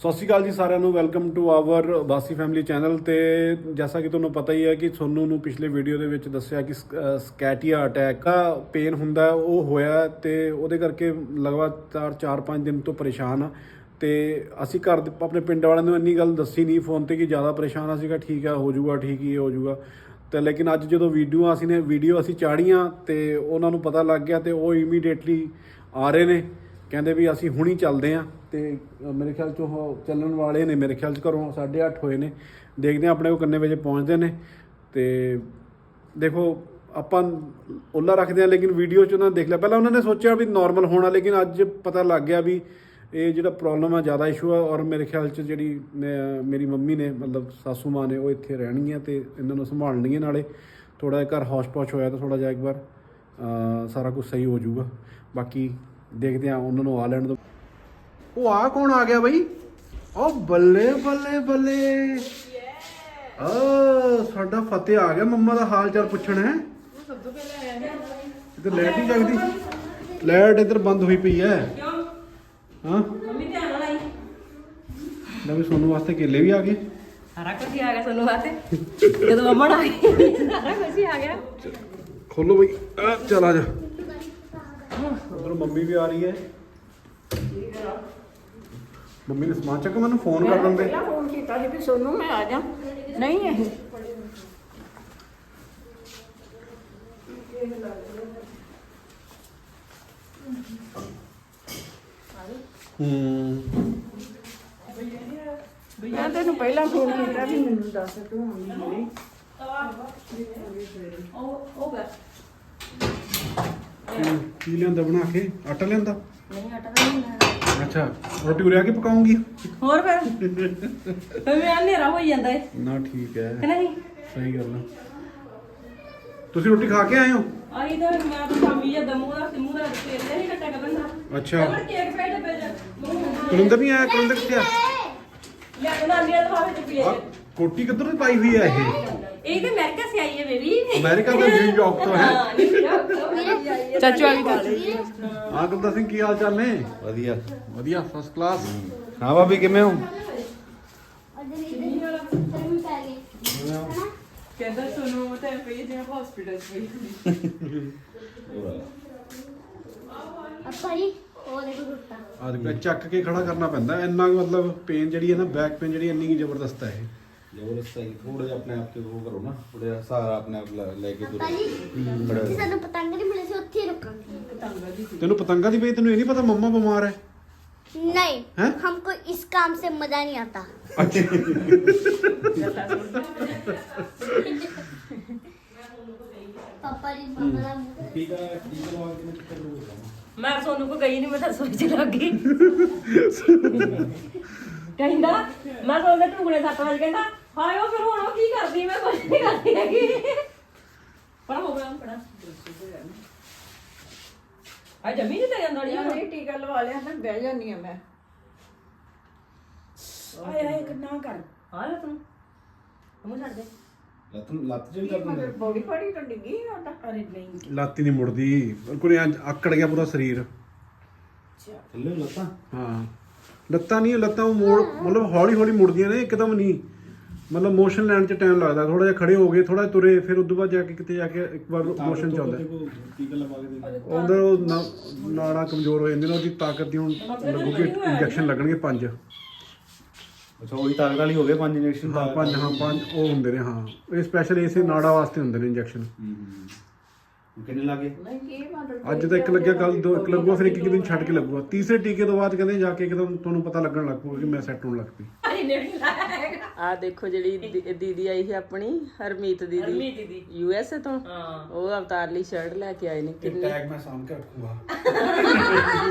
ਸਤਿ ਸ਼੍ਰੀ ਅਕਾਲ ਜੀ ਸਾਰਿਆਂ ਨੂੰ welcome to our Bassi family channel ਤੇ ਜੈਸਾ ਕਿ ਤੁਹਾਨੂੰ ਪਤਾ ਹੀ ਹੈ ਕਿ ਤੁਹਾਨੂੰ ਨੂੰ ਪਿਛਲੇ ਵੀਡੀਓ ਦੇ ਵਿੱਚ ਦੱਸਿਆ ਕਿ ਸਕੈਟੀਆ ਅਟੈਕ ਦਾ ਪੇਨ ਹੁੰਦਾ, ਉਹ ਹੋਇਆ ਤੇ ਉਹਦੇ ਕਰਕੇ ਲਗਾਤਾਰ 4-5 ਦਿਨ ਤੋਂ ਪਰੇਸ਼ਾਨ ਆ। ਤੇ ਅਸੀਂ ਘਰ ਦੇ, ਆਪਣੇ ਪਿੰਡ ਵਾਲਿਆਂ ਨੂੰ ਇੰਨੀ ਗੱਲ ਦੱਸੀ ਨਹੀਂ ਫੋਨ ਤੇ ਕਿ ਜ਼ਿਆਦਾ ਪਰੇਸ਼ਾਨ ਆ ਸੀਗਾ ਠੀਕ ਆ, ਹੋ ਜਾਊਗਾ, ਠੀਕ ਹੀ ਹੋ ਜਾਊਗਾ। ਤੇ ਲੇਕਿਨ ਅੱਜ ਜਦੋਂ ਵੀਡੀਓ ਅਸੀਂ ਨੇ ਵੀਡੀਓ ਅਸੀਂ ਚਾੜੀਆਂ ਤੇ ਉਹਨਾਂ ਨੂੰ ਪਤਾ ਲੱਗ ਗਿਆ ਤੇ ਉਹ ਇਮੀਡੀਏਟਲੀ ਆ ਰਹੇ ਨੇ। ਕਹਿੰਦੇ ਵੀ ਅਸੀਂ ਹੁਣੀ ਚੱਲਦੇ ਆਂ ਤੇ ਮੇਰੇ ਖਿਆਲ ਚ ਉਹ ਚੱਲਣ ਵਾਲੇ ਨੇ, ਮੇਰੇ ਖਿਆਲ ਚ ਘਰੋਂ 8:30 ਹੋਏ ਨੇ। ਦੇਖਦੇ ਆਂ ਆਪਣੇ ਉਹ ਕਿੰਨੇ ਵਜੇ ਪਹੁੰਚਦੇ ਨੇ ਤੇ ਦੇਖੋ, ਆਪਾਂ ਉੱਲਾ ਰੱਖਦੇ ਆ ਲੇਕਿਨ ਵੀਡੀਓ ਚ ਉਹਨਾਂ ਨੇ ਦੇਖ ਲਿਆ। ਪਹਿਲਾਂ ਉਹਨਾਂ ਨੇ ਸੋਚਿਆ ਵੀ ਨਾਰਮਲ ਹੋਣਾ, ਲੇਕਿਨ ਅੱਜ ਪਤਾ ਲੱਗ ਗਿਆ ਵੀ ਇਹ ਜਿਹੜਾ ਪ੍ਰੋਬਲਮ ਆ, ਜ਼ਿਆਦਾ ਇਸ਼ੂ ਆ ਔਰ ਮੇਰੇ ਖਿਆਲ ਚ ਜਿਹੜੀ ਮੈਂ- ਮੇਰੀ ਮੰਮੀ ਨੇ, ਮਤਲਬ ਸਾਸੂ ਮਾਂ ਨੇ, ਉਹ ਇੱਥੇ ਰਹਿਣਗੀਆਂ ਤੇ ਇਹਨਾਂ ਨੂੰ ਸੰਭਾਲਣਗੀਆਂ ਨਾਲੇ। ਥੋੜਾ ਜਿਹਾ ਘਰ ਹੌਸ਼-ਪੌਸ਼ ਹੋਇਆ ਤਾਂ ਥੋੜਾ ਜਿਹਾ ਇੱਕ ਵਾਰ ਸਾਰਾ ਕੁਝ ਸਹੀ ਹੋ ਜਾਊਗਾ। ਬਾਕੀ ਦੇਖਦੇ ਆ ਉਹਨਾਂ ਨੂੰ ਆ ਲੈਣ ਦੋ ਉਹ ਆ ਕੌਣ ਆ ਗਿਆ ਬਈ? ਉਹ ਬੱਲੇ ਬੱਲੇ ਬੱਲੇ। ਆ ਸਾਡਾ ਫਤਿਹ ਆ ਗਿਆ। ਮੰਮਾ ਦਾ ਹਾਲ ਚਾਲ ਪੁੱਛਣ ਹੈ। ਇੱਧਰ ਲਾਈਟ ਨਹੀਂ ਜਗਦੀ। ਲਾਈਟ ਇੱਧਰ ਬੰਦ ਹੋਈ ਪਈ ਹੈ। ਹਾਂ? ਮੰਮੀ ਧਿਆਨ ਨਾਲ ਆਈ। ਲੈ ਵੀ ਸੋਨੂੰ ਵਾਸਤੇ ਕੇਲੇ ਵੀ ਆ ਗਏ। ਸਾਰਾ ਕੁਝ ਹੀ ਆ ਗਿਆ ਸਾਨੂੰ ਵਾਸਤੇ। ਜਦੋਂ ਅਮਨ ਆ ਗਈ ਸਾਰਾ ਕੁਝ ਹੀ ਆ ਗਿਆ। ਖੋਲੋ ਬਈ। ਆ ਚਲ ਆ ਜਾ। ਉਧਰ ਮੰਮੀ ਵੀ ਆ ਰਹੀ ਹੈ। ਮੰਮੀ ਨੇ ਸਮਾਨ ਚੱਕ ਮੈਨੂੰ ਫੋਨ ਕਰ ਦਿੰਦੇ। ਪਹਿਲਾਂ ਫੋਨ ਕੀਤਾ ਸੀ ਵੀ ਸੋਨੂੰ ਮੈਂ ਆ ਜਾ। ਨਹੀਂ ਇਹ। ਹੂੰ। ਮੈਂ ਤੈਨੂੰ ਪਹਿਲਾਂ ਫੋਨ ਕੀਤਾ ਵੀ ਮੈਨੂੰ ਦੱਸ ਤੂੰ ਆਉਂਦੀ ਨਹੀਂ ਉਹ ਉਹ ਗਾ ਕੀ- ਕੀ ਲਿਆਂਦਾ ਬਣਾ ਕੇ? ਆਟਾ ਲਿਆਂਦਾ? ਨਹੀਂ ਆਟਾ ਤਾਂ ਨਹੀਂ ਲੈਣਾ। ਅੱਛਾ ਰੋਟੀ ਉਰਿਆ ਕੇ ਪਕਾਉਂਗੀ? ਹੋਰ ਫਿਰ? ਫਿਰ ਮੈਂ ਹਨੇਰਾ ਹੋਈ ਜਾਂਦਾ ਏ। ਨਾ ਠੀਕ ਕਿ ਹੈ ਨਹੀਂ? ਸਹੀ ਗੱਲ ਆ। ਤੁਸੀਂ ਰੋਟੀ ਖਾ ਕੇ ਆਏ ਹੋ? ਆਈ ਤਾਂ ਮੈਂ ਤਾਂ ਸ਼ਾਮੀ ਜਦ ਮੂੰਹ ਦਾ ਮੂੰਹ ਦਾ ਤੇਲ ਨਹੀਂ ਕੱਟਿਆ ਕਰਨ ਦਾ ਅੱਛਾ। ਅਮਨ ਕੇਕ ਪੈ ਦੇ ਪੈ ਕੁਲਿੰਦਰ ਨਹੀਂ ਆਇਆ? ਕੁਲਿੰਦਰ ਕਿੱਥੇ ਆ? ਲੈ ਉਹਨਾਂ ਨੇ ਲਫਾਫੇ ਚ ਪੀਏ। ਆਹ, ਕੋਟੀ ਕਿੱਧਰ ਦੀ ਪਾਈ ਹੋਈ ਹੈ ਇਹ? ਇਹ ਤਾਂ ਅਮਰੀਕਾ ਸੇ ਆਈ ਹੈ ਬੇਬੀ ਅਮਰੀਕਾ ਦਾ ਨਿਊਯਾਰਕ ਤੋਂ ਹੈ। ਚਾਚੂ ਆ ਗਈ ਹਾਂ ਗੁਰਦਾਸ ਸਿੰਘ ਕੀ ਹਾਲ ਚਾਲ ਨੇ? ਵਧੀਆ। ਵਧੀਆ ਫਸਟ ਕਲਾਸ ਹਾਂ। ਭਾਬੀ ਕਿਵੇਂ ਹੋ? ਕਹਿੰਦਾ ਸੁਣੋ ਤੇ ਪਈ ਜਿਵੇਂ ਹਸਪੀਟਲ ਚ ਪਈ ਅੱਪਾ ਜੀ ਉਹ ਦੇਖੋ ਟੁੱਟਾ ਆ ਦੇਖ ਚੱਕ ਕੇ ਖੜਾ ਕਰਨਾ ਪੈਂਦਾ। ਇੰਨਾ ਮਤਲਬ ਪੇਨ ਜਿਹੜੀ ਹੈ ਨਾ ਬੈਕ ਪੇਨ ਜਿਹੜੀ ਇੰਨੀ ਕੁ ਜ਼ਬਰਦਸਤ ਹੈ ਇਹ। ਜ਼ਬਰਦਸਤ ਹੈ ਥੋੜਾ ਜਿਹਾ ਆਪਣੇ ਆਪ ਤੇ ਉਹ ਕਰੋ ਨਾ ਥੋੜਾ ਜਿਹਾ ਸਹਾਰਾ ਆਪਣੇ ਆਪ ਲੈ- ਲੈ ਕੇ ਅੱਪਾ ਜੀ ਬੜਾ ਜਿੱਥੇ ਸਾਨੂੰ ਪਤੰਗ ਨਹੀਂ ਮਿਲੇ ਸੀ ਉੱਥੇ ਹੀ ਰੁਕਾਂਗੇ ਤੈਨੂੰ ਪਤੰਗਾ ਦੀ ਪਈ ਤੈਨੂੰ ਇਹ ਨਹੀਂ ਪਤਾ ਮੰਮਾ ਬਿਮਾਰ ਹੈ नहीं हैं? हमको इस काम से मजा नहीं आता पापा जी पापा का मुंह- ਠੀਕ ਹੈ ਠੀਕ ਲਵਾ ਕੇ ਮੈਂ ਮੈਂ ਸੋਨੂੰ ਕੋ ਗਈ ਨਹੀਂ ਮੈਂ ਤਾਂ ਰਸੋਈ ਚ ਲੱਗ ਗਈ ਕਹਿੰਦਾ ਮੈਂ ਸੋਨੂੰ ਦੇ ਟੁਕੜੇ ਸੱਤ ਵਜੇ ਕਹਿੰਦਾ ਹਾਏ ਉਹ ਫਿਰ ਹੁਣ ਉਹ ਕੀ ਕਰਦੀ? ਮੈਂ ਕੁਝ ਨਹੀਂ ਕਰਦੀ ਹੈਗੀ। ਪੜਾ ਹੋ ਗਿਆ ਪੜਾ ਆ ਜਮੀ ਨਹੀਂ ਤੇ ਜਾਂਦਾ ਯਾਰ ਨਹੀਂ ਇਹ ਟੀਕਾ ਲਵਾ ਲਿਆ ਤਾਂ ਬਹਿ ਜਾਨੀ ਆ ਮੈਂ। ਆਏ ਆਏ ਕਿੰਨਾ ਕਰ। ਹਾਂ ਲੈ ਤੂੰ। ਤੂੰ ਛੱਡ ਦੇ। ਲੱਤ ਲੱਤ ਜਿਹੜੀ ਕਰ ਮਗਰ ਬੋਡੀ ਫਾੜੀ ਤਾਂ ਡਿੱਗੀ ਆਟਾ ਅਰੇ ਨਹੀਂ। ਲਾਤੀ ਨਹੀਂ ਮੁੜਦੀ। ਬਿਲਕੁਲ ਐਂ ਆਕੜ ਗਿਆ ਪੂਰਾ ਸਰੀਰ। ਥੱਲੇ ਲੱਤਾਂ? ਹਾਂ। ਲੱਤਾਂ ਨਹੀਂ ਲੱਤਾਂ ਉਹ ਮੋੜ ਮਤਲਬ ਹੌਲੀ ਹੌਲੀ ਮੁੜਦੀਆਂ ਨੇ ਇੱਕਦਮ ਨਹੀਂ। ਮਤਲਬ ਮੋਸ਼ਨ ਲੈਣ 'ਚ ਟਾਈਮ ਲੱਗਦਾ ਥੋੜਾ ਜਿਹਾ ਖੜੇ ਹੋ ਗਏ ਥੋੜਾ ਤੁਰੇ ਫਿਰ ਉਦੋਂ ਬਾਅਦ ਜਾ ਕੇ ਕਿਤੇ ਜਾ ਕੇ ਇੱਕ ਵਾਰ ਮੋਸ਼ਨ 'ਚ ਆਉਂਦਾ। ਟੀਕਾ ਲਵਾ ਕੇ ਦੇ ਉਹਦਾ ਉਹ ਨਾੜਾਂ ਕਮਜ਼ੋਰ ਹੋ ਜਾਂਦੀਆਂ ਨੇ ਉਹਦੀ ਤਾਕਤ ਦੀ ਹੁਣ ਲੱਗੂਗੀ ਇੰਜੈਕਸ਼ਨ ਲੱਗਣਗੇ ਪੰਜ। ਅੱਛਾ ਉਹੀ ਤਾਕਤ ਵਾਲੀ ਹੋ ਗਏ ਪੰਜ ਇੰਜੈਕਸ਼ਨ ਹਾਂ ਪੰਜ ਹਾਂ ਪੰਜ ਉਹ ਹੁੰਦੇ ਨੇ ਹਾਂ। ਇਹ ਸਪੈਸ਼ਲ ਇਸੇ ਨਾੜਾ ਵਾਸਤੇ ਹੁੰਦੇ ਨੇ ਇੰਜੈਕਸ਼ਨ ਕਿੰਨੇ ਲੱਗੇ? ਨਹੀਂ ਕੀ ਮਤਲਬ ਅੱਜ ਤਾਂ ਇੱਕ ਲੱਗਿਆ ਕੱਲ ਦੋ ਇੱਕ ਲੱਗੂਗਾ ਫਿਰ ਇੱਕ ਇੱਕ ਦਿਨ ਛੱਡ ਕੇ ਲੱਗੂਗਾ ਤੀਸਰੇ ਟੀਕੇ ਤੋਂ ਬਾਅਦ ਕਹਿੰਦੇ ਜਾ ਕੇ ਇੱਕਦਮ ਤੁਹਾਨੂੰ ਪਤਾ ਲੱਗਣ ਲੱਗ ਪਊਗਾ ਕਿ ਮੈਂ ਸੈੱਟ ਹੋਣ ਲੱਗ ਪਈ। ਲਾਏਗਾ ਆ ਦੇਖੋ ਜਿਹੜੀ ਦੀ- ਦੀਦੀ ਆਈ ਹੈ ਆਪਣੀ ਹਰਮੀਤ ਦੀਦੀ। ਹਰਮੀਤ ਦੀਦੀ। ਯੂ ਐਸ ਏ ਤੋਂ? ਹਾਂ। ਉਹ ਅਵਤਾਰ ਲਈ ਸ਼ਰਟ ਲੈ ਕੇ ਆਏ ਨੇ। ਕਿੰਨੀ ਟੈਗ ਮੈਂ ਸਾਂਭ ਕੇ ਰੱਖੂਗਾ।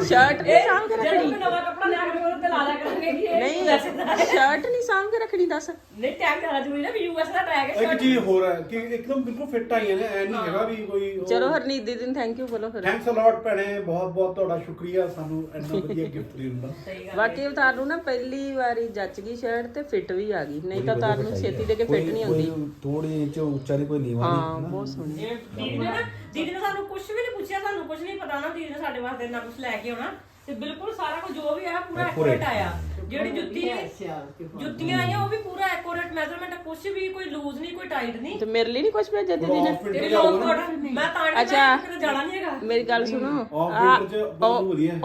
ਸ਼ਰਟ ਨਹੀਂ ਸਾਂਭ ਕੇ ਜਦੋਂ ਰੱਖਣੀ। ਵੀ ਨਵਾਂ ਕੱਪੜਾ ਲਿਆ ਕੇ ਉਹਦੇ ਤੇ ਲਾ ਲਿਆ ਕਰਾਂਗੇ ਕਿ ਇਹ ਨਹੀਂ US ਦਾ ਹੈ। ਸ਼ਰਟ ਨਹੀਂ ਸਾਂਭ ਕੇ ਰੱਖਣੀ ਦੱਸ। ਨਹੀਂ ਟੈਗ ਕਰਾ ਜ਼ਰੂਰੀ ਨਾ ਵੀ ਯੂਐਸ ਦਾ ਟੈਗ ਹੈ ਇੱਕ ਚੀਜ਼ ਹੋਰ ਹੈ ਕਿ ਇੱਕਦਮ ਬਿਲਕੁਲ ਫਿੱਟ ਆਈਆਂ ਨੇ ਐ ਨਹੀਂ ਹੈਗਾ ਵੀ ਕੋਈ ਚਲੋ ਹਰਨੀਤ ਦੀਦੀ ਨੂੰ ਥੈਂਕ ਯੂ ਬੋਲੋ ਫਿਰ। ਥੈਂਕਸ ਅਲੋਟ ਭੈਣੇ ਬਹੁਤ ਬਹੁਤ ਤੁਹਾਡਾ ਸ਼ੁਕਰੀਆ ਸਾਨੂੰ ਇੰਨਾ ਵਧੀਆ ਗਿਫਟ ਦੇਣ ਦਾ। ਬਾਕੀ ਅਵਤਾਰ ਨੂੰ ਨਾ ਪਹਿਲੀ ਵਾਰੀ ਜੱਚ ਗਈ ਸ਼ਰਟ ਤੇ ਫਿੱਟ ਵੀ ਆ ਗਈ। ਨਹੀਂ ਤਾਂ ਅਵਤਾਰ ਨੂੰ ਛੇਤੀ ਦੇ ਕੇ ਫਿੱਟ ਨਹੀਂ ਆਉਂਦੀ ਥੋੜੀ ਇੰਚ ਉੱਚਾ ਨਹੀਂ ਕੋਈ ਨੀਵਾ ਹਾਂ ਬਹੁਤ ਸੋਹਣੀ। ਦੀਦੀ ਨੇ ਨਾ ਦੀਦੀ ਨੇ ਸਾਨੂੰ ਕੁਝ ਵੀ ਨਹੀਂ ਪੁੱਛਿਆ ਸਾਨੂੰ ਕੁਝ ਨਹੀਂ ਪਤਾ ਨਾ। ਦੀਦੀ ਨੇ ਸਾਡੇ ਵਾਸਤੇ ਇੰਨਾ ਕੁਝ ਲੈ ਕੇ ਆਉਣਾ। ਤੇ ਬਿਲਕੁਲ ਸਾਰਾ ਕੁਝ ਜੋ ਵੀ ਆਇਆ ਪੂਰਾ ਐਕੂਰੇਟ ਆਇਆ। ਜਿਹੜੀ ਜੁੱਤੀ ਜੁੱਤੀਆਂ ਆਈਆਂ ਉਹ ਵੀ ਪੂਰਾ ਐਕੂਰੇਟ ਮੈਜ਼ਰਮੈਂਟ ਕੁਝ ਵੀ ਕੋਈ ਲੂਜ਼ ਨਹੀਂ ਕੋਈ ਟਾਈਟ ਨਹੀਂ। ਤੇ ਮੇਰੇ ਲਈ ਨਹੀਂ ਕੁਝ ਭੇਜਿਆ ਦੀਦੀ ਨੇ? ਤੇਰੀ ਲੌਂਗ ਕੋਟ ਮੈਂ ਤਾਂ ਨਹੀਂ ਜਾਣਾ ਨਹੀਂ ਹੈਗਾ। ਮੇਰੀ ਗੱਲ ਸੁਣੋ।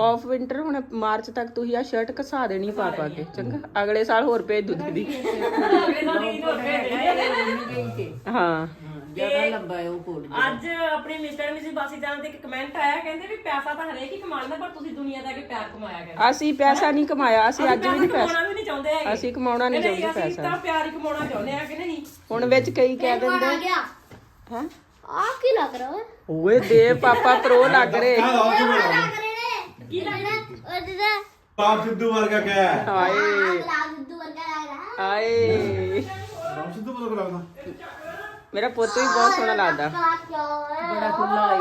ਆਫ ਵਿੰਟਰ ਹੁਣ ਮਾਰਚ ਤੱਕ ਤੁਸੀਂ ਆ ਸ਼ਰਟ ਘਸਾ ਦੇਣੀ ਪਾ ਪਾ ਕੇ ਚੰਗਾ। ਅਗਲੇ ਸਾਲ ਹੋਰ ਭੇਜ ਦੂ। ਦੀਦੀ ਹਾਂ। ਜ਼ਿਆਦਾ ਲੰਬਾ ਹੈ ਉਹ ਕੋਡ ਅੱਜ ਆਪਣੇ ਮਿਸਟਰ ਮਿਸਿਸ ਬਾਸੀਦਾਨ ਦੇ ਇੱਕ ਕਮੈਂਟ ਆਇਆ ਕਹਿੰਦੇ ਵੀ ਪੈਸਾ ਤਾਂ ਹਰੇਕ ਹੀ ਕਮਾਉਂਦਾ ਪਰ ਤੁਸੀਂ ਦੁਨੀਆ ਦਾ ਕੇ ਪਿਆਰ ਕਮਾਇਆ ਕਹਿੰਦੇ ਅਸੀਂ ਪੈਸਾ ਨਹੀਂ ਕਮਾਇਆ ਅਸੀਂ ਅੱਜ ਵੀ ਨਹੀਂ ਪੈਸਾ ਕਮਾਉਣਾ ਵੀ ਨਹੀਂ ਚਾਹੁੰਦੇ ਹੈਗੇ। ਅਸੀਂ ਕਮਾਉਣਾ ਨਹੀਂ ਚਾਹੁੰਦੇ ਪੈਸਾ ਅਸੀਂ ਤਾਂ ਪਿਆਰ ਹੀ ਕਮਾਉਣਾ ਚਾਹੁੰਦੇ ਆ ਕਿ ਨਹੀਂ? ਹੁਣ ਵਿੱਚ ਕਈ ਕਹਿ ਦਿੰਦੇ ਆ ਗਿਆ ਹਾਂ? ਆ ਕੀ ਲੱਗ ਰਿਹਾ ਓਏ? ਓਏ ਦੇ ਪਾਪਾ ਪ੍ਰੋ ਲੱਗ ਰਹੇ। ਕੀ ਲੱਗ ਰਿਹਾ? ਉਹਦਾ ਪਾਪ ਸਿੱਧੂ ਵਰਗਾ ਕਹਿ ਹਾਏ। ਪਾਪ ਸਿੱਧੂ ਵਰਗਾ ਲੱਗ ਰਿਹਾ। ਹਾਏ। ਰਾਮ ਸਿੱਧੂ ਵਰਗਾ ਲੱਗਦਾ ਮੇਰਾ ਪੁੱਤ ਵੀ ਬਹੁਤ ਸੋਹਣਾ ਲੱਗਦਾ। ਬੜਾ ਖੁੱਲਾ ਹੈ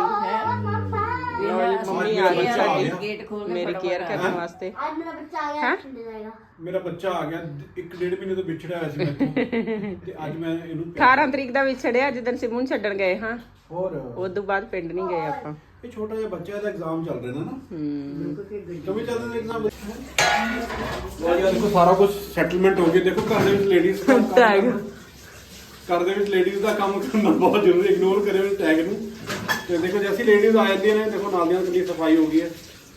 ਮੇਰਾ ਬੱਚਾ ਆ ਗਿਆ ਇੱਕ ਡੇਢ ਮਹੀਨੇ ਤੋਂ ਵਿਛੜਿਆ ਹੋਇਆ ਸੀ ਤੇ ਅੱਜ ਮੈਂ ਇਹਨੂੰ 18 ਤਰੀਕ ਦਾ ਵਿਛੜਿਆ ਜਿੱਦਣ ਸਿਮੂ ਨੂੰ ਛੱਡਣ ਗਏ ਹਾਂ। ਹੋਰ? ਉਸ ਤੋਂ ਬਾਅਦ ਪਿੰਡ ਨਹੀਂ ਗਏ ਆਪਾਂ। ਇਹ ਛੋਟਾ ਜਿਹਾ ਬੱਚਾ ਦਾ ਐਗਜ਼ਾਮ ਚੱਲ ਰਿਹਾ ਨਾ। ਕਿਵੇਂ ਚੱਲ ਰਿਹਾ ਐਗਜ਼ਾਮ ਲੋ ਜੀ ਅੱਜ ਸਾਰਾ ਕੁਝ ਸੈਟਲਮੈਂਟ ਹੋ ਗਿਆ। ਦੇਖੋ ਘਰ ਦੇ ਵਿੱਚ ਲੇਡੀਜ਼ ਟੈਗ ਘਰ ਦੇ ਵਿੱਚ ਲੇਡੀਜ਼ ਦਾ ਕੰਮ ਕਰਨਾ ਬਹੁਤ ਜ਼ਰੂਰੀ ਇਗਨੋਰ ਕਰਿਓ ਇਸ ਟੈਗ ਨੂੰ। ਤੇ ਦੇਖੋ ਜੈਸੀ ਲੇਡੀਜ਼ ਆ ਜਾਂਦੀਆਂ ਨੇ ਦੇਖੋ ਨਾਲ ਦੀਆਂ ਕਿੰਨੀ ਸਫ਼ਾਈ ਹੋ ਗਈ ਹੈ।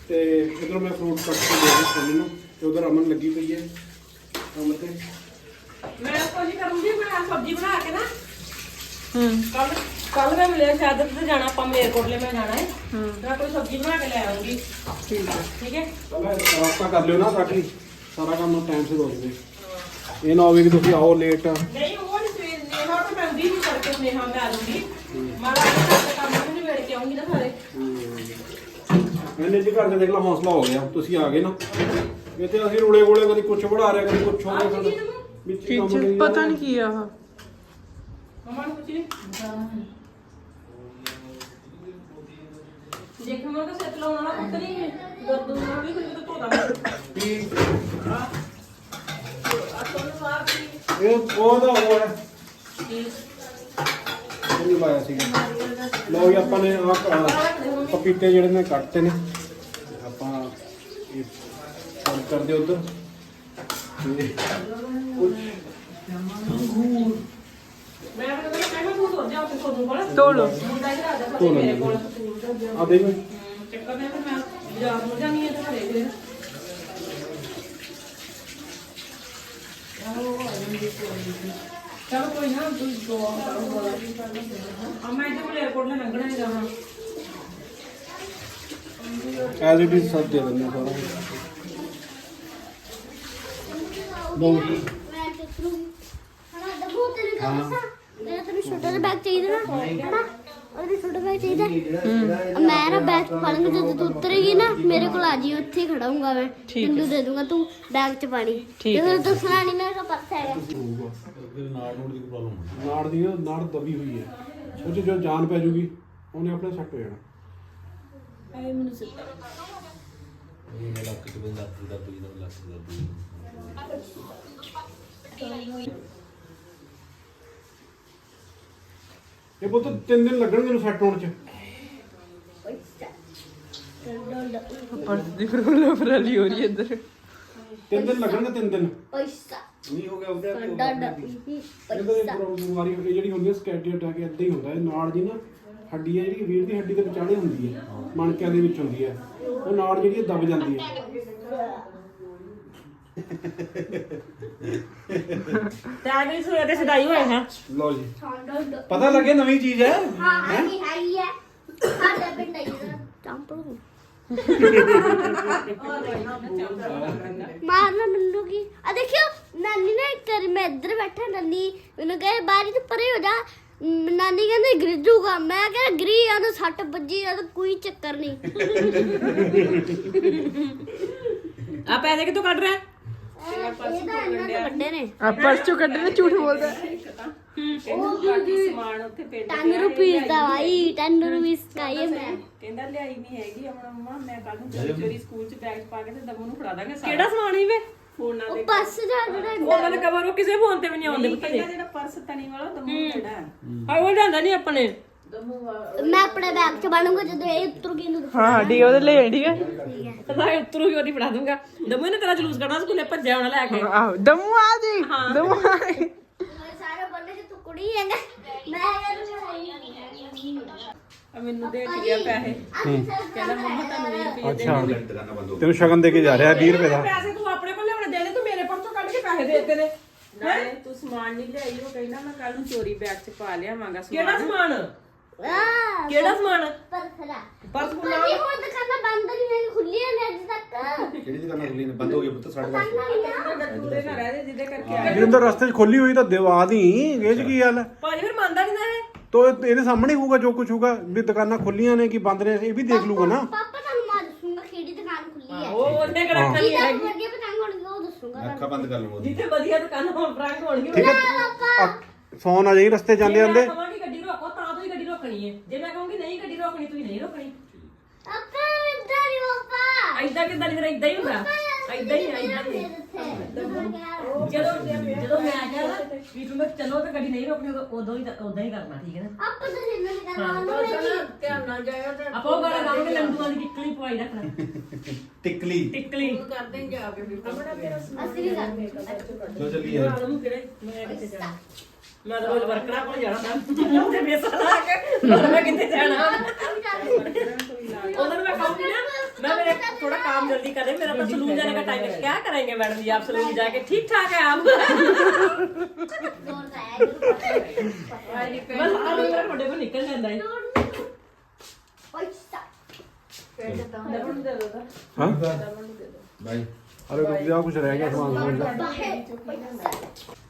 ਤੇ ਇਧਰੋਂ ਮੈਂ ਫਰੂਟ ਕੱਟ ਕੇ ਦੇ ਰਿਹਾ ਸੋਨੀ ਨੂੰ ਤੇ ਉਧਰ ਅਮਨ ਲੱਗੀ ਪਈ ਹੈ। ਕੰਮ ਤੇ। ਮੈਂ ਕੋਈ ਕਰੂੰਗੀ ਮੈਂ ਸਬਜ਼ੀ ਬਣਾ ਕੇ ਨਾ। ਹੂੰ। ਕੱਲ ਕੱਲ ਮੈਂ ਮਿਲਿਆ ਸ਼ਾਇਦ ਤੇ ਜਾਣਾ ਆਪਾਂ ਮੇਰਕੋਟਲੇ ਮੈਂ ਜਾਣਾ ਹੈ। ਮੈਂ ਕੋਈ ਸਬਜ਼ੀ ਬਣਾ ਕੇ ਲੈ ਆਉਂਗੀ। ਠੀਕ ਹੈ। ਠੀਕ ਹੈ? ਪਹਿਲਾਂ ਰਾਸਤਾ ਕਰ ਲਿਓ ਨਾ ਤਾਂ ਕਿ ਸਾਰਾ ਕੰਮ ਟਾਈਮ ਸਿਰ ਹੋ ਜਾਵੇ। ਇਹ ਨਾ ਹੋਵੇ ਕਿ ਤੁਸੀਂ ਆਓ ਲੇਟ ਨਹੀਂ ਉਹ ਨਹੀਂ ਸਵੇਰ ਨੇਹਾ ਤਾਂ ਮੈਂ ਉਹਦੀ ਵੀ ਕਰਕੇ ਨੇਹਾ ਮੈਂ ਆ ਦੂੰਗੀ ਮੈਂ ਰਾਤ ਦਾ ਕੰਮ ਨਹੀਂ ਵੇੜ ਕੇ ਆਉਂਗੀ ਨਾ ਸਾਰੇ। ਮੈਨੇ ਜੀ ਘਰ ਦੇ ਦੇਖ ਲਾ ਹੌਸਲਾ ਹੋ ਗਿਆ ਤੁਸੀਂ ਆ ਗਏ ਨਾ। ਇੱਥੇ ਅਸੀਂ ਰੂੜੇ ਗੋਲੇ ਕਦੀ ਕੁਛ ਬਣਾ ਰਿਹਾ ਕਦੀ ਕੁਛ ਹੋ ਰਿਹਾ ਸਾਡਾ ਵਿੱਚ ਹੀ ਕੰਮ ਕਰੀ ਪਤਾ ਨਹੀਂ ਕੀ ਆ ਆਹ। ਮਮਾ ਨੂੰ ਕੁਝ ਨਹੀਂ ਦੇਖੋ ਮੈਂ ਤਾਂ ਸੈਟ ਲਾਉਣ ਵਾਲਾ ਕੁੱਤ ਨਹੀਂ ਹੈ ਦਰਦ ਨਾਲ ਵੀ ਕੁਝ ਧੋਦਾ ਕੀ? ਆ ਤੁਹਾਨੂੰ ਮਾਰ ਦੀ ਇਹ ਉਹ ਤਾਂ ਉਹ ਹੈ। ਨਹੀਂ ਲਾਇਆ ਸੀਗਾ। ਲੋ ਜੀ ਆਪਾਂ ਨੇ ਆ ਪਪੀਤੇ ਜਿਹੜੇ ਨੇ ਕੱਟਤੇ ਨੇ। ਆਪਾਂ ਇਹ ਕੰਮ ਕਰਦੇ ਉਧਰ। ਤੇ ਕੁਝ ਮੈਂ ਤਾਂ ਕਹਿੰਦਾ ਮੈਂ ਤੂੰ ਜਾ ਕੋਲ ਲਓ। ਮੁੰਡਾ ਮੇਰੇ ਕੋਲ ਆ ਚੱਕਰ ਮੈਂ ਤਾਂ ਮੈਂ ਬਾਜ਼ਾਰ ਨੂੰ ਜਾਣੀ ਹੈ ਤਾਂ ਘਰੇ ਫਿਰ ਚਲ ਕੋਈ ਨਾ ਤੁਸੀਂ ਦੁਆ ਕਰੋ ਬੋਲਾ। ਮੈਂ ਤਾਂ ਮਲੇ ਕੋਲ ਨਾ ਲੰਘਣਾ ਹੀ। ਜਾਣਾ ਐਜ਼ ਇਟ ਸਭ ਦੇ ਦਿੰਦੇ ਸਾਰਾ। ਬਹੁਤ ਮੈਂ ਤੇ ਤਰੂ ਹਣਾ ਦਬੂ ਤੇਰੇ ਕੋਲ ਸਾ। ਮੈਂ ਤੈਨੂੰ ਛੋਟਾ ਜਿਹਾ ਬੈਗ ਚਾਹੀਦਾ ਨਾ। ਉਹਦੇ ਛੋਟਾ ਭਾਈ ਚਾਹੀਦਾ। ਮੈਂ ਨਾ ਬੈਗ ਪਾਲੂੰਗਾ ਜਦੋਂ ਤੂੰ ਉਤਰੇਗੀ ਨਾ ਮੇਰੇ ਕੋਲ ਆ ਜੀ ਉੱਥੇ ਹੀ ਖੜਾ ਹੂੰਗਾ ਮੈਂ ਤੈਨੂੰ ਦੇ ਦੂੰਗਾ ਤੂੰ ਬੈਗ 'ਚ ਪਾਣੀ। ਜਦੋਂ ਦੱਸਣਾ ਨਹੀਂ ਮੇਰੇ ਕੋਲ ਪਰਸ ਹੈਗਾ। ਨਾੜ ਨੂੜ ਦੀ ਪ੍ਰੋਬਲਮ ਹੋਣੀ ਨਾੜ ਦੀ ਨਾੜ ਦਬੀ ਹੋਈ ਹੈ। ਉਹ ਜੋ ਜਾਨ ਪੈ ਜੂਗੀ ਉਹਨੇ ਆਪਣਾ ਸੱਟ ਹੋ ਜਾਣਾ। ਐ ਮੈਨੂੰ ਸਿੱਧਾ। ਇਹ ਮੇਰਾ ਕਿਤੇ ਬੰਦਾ ਪੂਰਾ ਪੂਰਾ ਲੱਗ ਰਿਹਾ ਇਹ ਪੁੱਤ ਤਿੰਨ ਦਿਨ ਲੱਗਣਗੇ ਨੂੰ ਸੈੱਟ ਹੋਣ 'ਚ। ਪਰਸ ਦੀ ਫਰੋਲਾ ਫਰਾਲੀ ਹੋ ਰਹੀ ਹੈ ਇੱਧਰ। ਤਿੰਨ ਦਿਨ ਲੱਗਣਗੇ ਤਿੰਨ ਦਿਨ। ਪੈਸਾ ਨਹੀਂ ਹੋ ਗਿਆ ਉਹਦਾ ਡਾਡਾ ਇਹਦੇ ਇਹ ਬਿਮਾਰੀ ਇਹ ਜਿਹੜੀ ਹੁੰਦੀ ਹੈ ਸਕੈਟੀ ਅਟੈਕ ਇਦਾਂ ਹੀ ਹੁੰਦਾ ਹੈ। ਨਾੜ ਦੀ ਨਾ ਹੱਡੀ ਹੈ ਜਿਹੜੀ ਰੀੜ ਦੀ ਹੱਡੀ ਦੇ ਵਿਚਾਲੇ ਹੁੰਦੀ ਹੈ। ਮਣਕਿਆਂ ਦੇ ਵਿੱਚ ਹੁੰਦੀ ਹੈ। ਉਹ ਨਾੜ ਜਿਹੜੀ ਹੈ ਦਬ ਜਾਂਦੀ ਹੈ। ਤੇ ਆ ਗਈ ਸੂਏ ਤੇ ਸਦਾਈ ਹੋਏ ਹਾਂ ਲਓ ਜੀ ਪਤਾ ਲੱਗੇ ਨਵੀਂ ਚੀਜ਼ ਹੈ ਹਾਂ ਹੈ ਹੈ ਹੀ ਹੈ ਸਾਡੇ ਪਿੰਡ ਆਈ ਚੰਪਲ ਮਾਰਨਾ ਮੈਨੂੰ ਕੀ ਆ ਦੇਖਿਓ ਨਾਨੀ ਨੇ ਕਰ ਮੈਂ ਇੱਧਰ ਬੈਠਾ ਨਾਨੀ ਮੈਨੂੰ ਕਹੇ ਬਾਰੀ ਤੋਂ ਪਰੇ ਹੋ ਜਾ ਮ, ਨਾਨੀ ਕਹਿੰਦੇ ਗਿਰ ਜੂਗਾ ਮੈਂ ਕਿਹਾ ਗਿਰੀ ਆ ਤਾਂ ਸੱਟ ਵੱਜੀ ਆ ਤਾਂ ਕੋਈ ਚੱਕਰ ਨਹੀਂ ਆ ਪੈਸੇ ਕਿੱਥੋਂ ਕੱਢ ਰਿਹਾ ਇਹ ਤਾਂ ਇਹਨਾਂ ਦੇ ਵੱਡੇ ਨੇ। ਆ ਪਰਸ ਚੋਂ ਕੱਢਣਾ ਝੂਠ ਬੋਲਦਾ। ਉਹ ਜੀ ਸਮਾਨ ਉੱਥੇ ਪਿੰਡ 10 ਰੁਪਏ ਦਾ ਭਾਈ 10 ਰੁਪਏ ਦਾ ਇਹ ਮੈਂ। ਕਹਿੰਦਾ ਲਿਆਈ ਨਹੀਂ ਹੈਗੀ ਆਪਣਾ ਮੰਮਾ ਮੈਂ ਕੱਲ ਨੂੰ ਚੋਰੀ ਚੋਰੀ ਸਕੂਲ ਚ ਬੈਗ ਪਾ ਕੇ ਤੇ ਦਮੂ ਨੂੰ ਫੜਾ ਦਾਂਗੇ ਸਾਰਾ। ਕਿਹੜਾ ਸਮਾਨ ਹੀ ਵੇ? ਫੋਨਾਂ ਉਹ ਬੱਸ ਦਾ ਜਿਹੜਾ ਉਹਨਾਂ ਦੇ ਕਵਰ ਉਹ ਕਿਸੇ ਫੋਨ ਤੇ ਵੀ ਨਹੀਂ ਆਉਂਦੇ ਨਹੀਂ ਪੁੱਤ ਕਹਿੰਦਾ ਜਿਹੜਾ ਪਰਸ ਤਣੀ ਵਾਲਾ ਦਮੂ ਲੈਣਾ ਆ ਉਹ ਜਾਂਦਾ ਨਹੀਂ ਆਪਣੇ। ਮੈਂ ਆਪਣੇ ਬੈਗ 'ਚ ਬਣੂੰਗਾ ਜਦੋਂ ਇਹ ਉਤਰ ਗਈ ਨੂੰ ਹਾਂ ਠੀਕ ਹੈ ਉਹਦੇ ਲੈ ਆਈ, ਠੀਕ ਹੈ ਮੈਂ ਉਤਰੂ ਹੀ ਉਹਦੀ ਫੜਾ ਦੂੰਗਾ। ਦਮੂ ਨੇ ਤੇਰਾ ਜਲੂਸ ਕੱਢਣਾ ਸਕੂਲੇ ਭੱਜਿਆ ਹੋਣਾ ਲੈ ਕੇ। ਆਹੋ ਦਮੂ ਆ ਜੀ ਦਮੂ ਆ ਜੀ। ਸਾਰੇ ਬੰਦੇ ਚ ਤੂੰ ਕੁੜੀ ਹੈ ਨਾ ਮੈਂ ਆ ਮੈਨੂੰ ਦੇ ਕੇ ਗਿਆ ਪੈਸੇ। ਕਹਿੰਦਾ ਮੰਮਾ ਤੁਹਾਨੂੰ 20 ਰੁਪਏ ਅੱਛਾ। ਦੁਕਾਨਾਂ ਬੰਦ ਹੋ ਤੈਨੂੰ ਸ਼ਗਨ ਦੇ ਕੇ ਜਾ ਰਿਹਾ 20 ਰੁਪਏ ਦਾ। ਪੈਸੇ ਤੂੰ ਆਪਣੇ ਕੋਲ ਲਿਆਉਣੇ ਦੇਣੇ ਤੂੰ ਮੇਰੇ ਪਰਸੋਂ ਕੱਢ ਕੇ ਪੈਸੇ ਦੇ ਦਿੱਤੇ ਨੇ। ਨਾਲੇ ਤੂੰ ਸਮਾਨ ਨਹੀਂ ਲਿਆਈ ਉਹ ਕਹਿੰਦਾ ਮੈਂ ਕੱਲ ਨੂੰ ਚੋਰੀ ਬੈਗ 'ਚ ਪਾ ਲਿਆਵਾਂਗਾ ਕਿਹੜਾ ਸਮਾਨ? ਆ ਕਿਹੜਾ ਸਮਾਨ? ਪਰ ਖਰਾ ਪਰਸ ਪਰ ਇਹ ਹੁਣ ਦੁਕਾਨਾਂ ਬੰਦ ਨਹੀਂ ਹੋਈ ਖੁੱਲੀਆਂ ਨੇ ਅੱਜ ਤੱਕ। ਕਿਹੜੀ ਦੁਕਾਨਾਂ ਖੁੱਲੀ ਨੇ? ਬੰਦ ਹੋ ਗਈ ਪੁੱਤ ਸਾਡੇ ਪਾਸ ਪੂਰੇ ਨਾ ਰਹਿ ਦੇ ਜਿਹਦੇ ਕਰਕੇ ਜੇ ਅੰਦਰ ਰਸਤੇ 'ਚ ਖੋਲੀ ਹੋਈ ਤਾਂ ਦਿਵਾ ਦੀ ਇਹ 'ਚ ਕੀ ਗੱਲ? ਹੈ ਭਾਜੀ ਫਿਰ ਮੰਨਦਾ ਨਹੀਂ ਨਾ ਇਹ? ਤੋ ਇਹਦੇ ਸਾਹਮਣੇ ਹੀ ਹੋਊਗਾ ਜੋ ਕੁਝ ਹੋਊਗਾ ਵੀ ਦੁਕਾਨਾਂ ਖੁੱਲੀਆਂ ਨੇ ਕਿ ਬੰਦ ਨੇ ਇਹ ਵੀ ਦੇਖ ਲੂਗਾ ਨਾ। ਪਾਪਾ ਤੁਹਾਨੂੰ ਮੈਂ ਦੱਸੂਗਾ ਕਿਹੜੀ ਦੁਕਾਨ ਖੁੱਲੀ ਹੈ। ਉਹ ਉਹਨੇ ਕਿਹੜਾ ਕੀ ਕਰੀ ਤਾਂ ਹੈਗੀ। ਵਧੀਆ ਪਤੰਗ ਹੋਣਗੇ ਉਹ ਦੱਸੂਗਾ ਅੱਖਾਂ ਬੰਦ ਕਰ ਲਓ ਜਿੱਥੇ ਵਧੀਆ ਦੁਕਾਨਾਂ ਹੋਣ ਫਰੰਕ ਹੋਣਗੇ ਠੀਕ ਹੈ। ਆ, ਫੋਨ ਆ ਜਾਈ ਰਸਤੇ ਜਾਂਦੇ ਜਾਂਦੇ ਕਹਾਂਗੀ ਗੱਡੀ ਰੋਕੋ ਤਾਂ ਤੂੰ ਹੀ ਗੱਡੀ ਰੋਕਣੀ ਹੈ। ਜੇ ਮੈਂ ਕਹੂੰਗੀ ਨਹੀਂ ਗੱਡੀ ਰੋਕਣੀ ਤੂੰ ਨਹੀਂ ਰੋਕਣੀ। ਪਾਪਾ ਇੱਧਰ ਹੀ ਪਾਪਾ। ਐਦਾਂ ਕਿਦਾਂ ਨਹੀਂ ਫਿਰ ਐਦਾਂ ਹੀ ਹੁੰਦਾ। ਐਦਾਂ ਹੀ ਐਦਾਂ ਹੀ ਜਦੋਂ ਜਦੋਂ ਮੈਂ ਕਿਹਾ ਨਾ ਵੀ ਤੂੰ ਮੈਂ ਚਲੋ ਤੇ ਗੱਡੀ ਨਹੀਂ ਰੋਕਣੀ ਉਦੋਂ ਉਦੋਂ ਹੀ ਉਦਾਂ ਹੀ ਕਰਨਾ ਠੀਕ ਹੈ ਨਾ? ਆਪਾਂ ਤਾਂ ਜਿੰਨਾ ਨਹੀਂ। ਕਰਨਾ ਧਿਆਨ ਨਾਲ ਜਾਇਓ ਤੇ ਆਪਾਂ ਉਹ ਗਾਣਾ ਗਾਵਾਂਗੇ ਲੰਡੂਆਂ ਦੀ ਕਿੱਕਲੀ ਪਵਾਈ ਰੱਖਣਾ। ਟਿਕਲੀ। ਟਿੱਕਲੀ। ਕਰਦੇ ਹੀ ਜਾ ਕੇ ਵੀ। ਅਸੀਂ ਵੀ ਕਰਦੇ ਚਲੋ ਚੱਲੀਏ। ਆਦਮ ਕਿਹੜੇ ਮੈਂ ਕਿੱਥੇ ਜਾਣਾ? ਮੈਂ ਤਾਂ ਰੋਜ਼ ਵਰਕਰਾਂ ਕੋਲ ਜਾਣਾ ਮੈਂ ਉਹਦੇ ਬੇਸਾ ਲਾ ਕੇ ਹੋਰ ਮੈਂ ਕਿੱਥੇ ਜਾਣਾ उधर मैं कहूंगी ना मैं मेरे थोड़ा काम जल्दी करें मेरा तो सलून जाने का टाइम है क्या करेंगे मैडम जी आप सलून जाके ठीक ठाक है आप बस आलू मेरा फोटे को निकल जाता है ਦਮਨ ਦੇ ਦੋ ਹਾਂ ਬਾਈ ਅਰੇ ਰੁਕ ਜਾ ਕੁਝ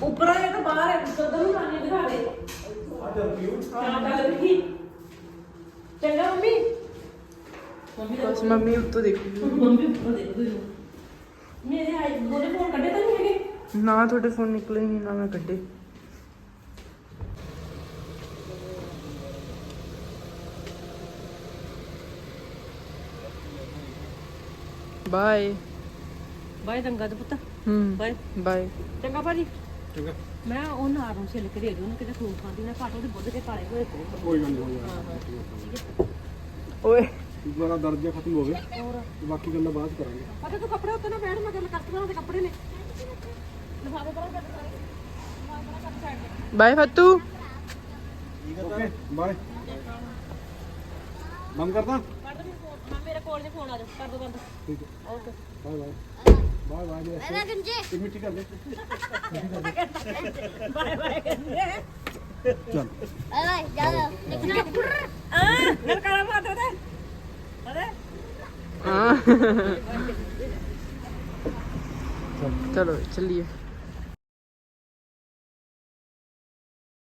ਉੱਪਰ ਆਏ ਤਾਂ ਬਾਹਰ ਹੈ ਦੁੱਧ ਨੂੰ ਪਾਣੀ ਦਿਖਾ ਦੇ। ਹਾਂ ਗੱਲ ਨਹੀਂ ਚੰਗਾ ਮੰਮੀ? ਮੰਮੀ ਦਾ ਬਸ ਮੰਮੀ ਉੱਤੋਂ ਦੇਖੂਗੀ ਮੰਮੀ ਉੱਪਰ ਦੇ ਦੋ ਮੇਰੇ ਆਈ ਉਹਦੇ ਫੋਨ ਕੱਢੇ ਤਾਂ ਨਹੀਂ ਹੈਗੇ? ਨਾ ਤੁਹਾਡੇ ਫੋਨ ਨਿਕਲੇ ਨਹੀਂ ਨਾ ਮੈਂ ਕੱਢੇ। ਬਾਏ ਬਾਏ ਚੰਗਾ ਤੇ ਪੁੱਤ। ਹੂੰ ਬਾਏ ਬਾਏ ਚੰਗਾ ਭਾਜੀ। ਚੰਗਾ ਮੈਂ ਉਹ ਨਾਰ ਨੂੰ ਛਿੱਲ ਕੇ ਦੇ ਦੂੰ ਉਹਨੂੰ ਕਿਤੇ ਖੂਨ ਖਾਂਦੀ ਨਾ ਘਾਟ ਉਹਦੇ ਬੁੱਧ ਕੇ ਕਾਲੇ ਹੋਏ ਪਏ ਕੋਈ ਗੱਲ ਨਹੀਂ ਹੋ ਓਏ। ਜਾਣਾ ਦਰਦ ਜਿਹਾ ਖਤਮ ਹੋਵੇ ਤੇ ਬਾਕੀ ਗੱਲਾਂ ਬਾਅਦ ਕਰਾਂਗੇ। ਪਤਾ ਤੂੰ ਕੱਪੜੇ ਉੱਤੇ ਨਾ ਬੈਠ ਮੈਂ ਗੱਲ ਕਸਟਮਰਾਂ ਦੇ ਕੱਪੜੇ ਨੇ। ਲਿਫਾਫੇ ਪਰ ਬਾਏ ਫੱਤੂ। ਬਾਏ ਬੰਦ ਕਰਦਾ? ਕੋਲ ਜੇ ਫੋਨ ਆ ਜਾ ਕਰ ਦੋ ਬੰਦ। ਠੀਕ ਹੈ। Okay. Bye bye. Bye bye ਜੀ। ਮੈਂ ਗੰਜੇ ਇੱਕ ਮਿੰਟ ਕਰ ਦੇ ਬਾਏ ਬਾਏ ਕਹਿੰਦੇ ਚੱਲ। ਬਾਏ ਜਾ ਨਿਕਲ ਆ ਗੱਲ ਕਰਾਂ ਮਾਤੇ ਤੇ। ਅਰੇ ਹਾਂ। ਚਲੋ ਚੱਲੀਏ।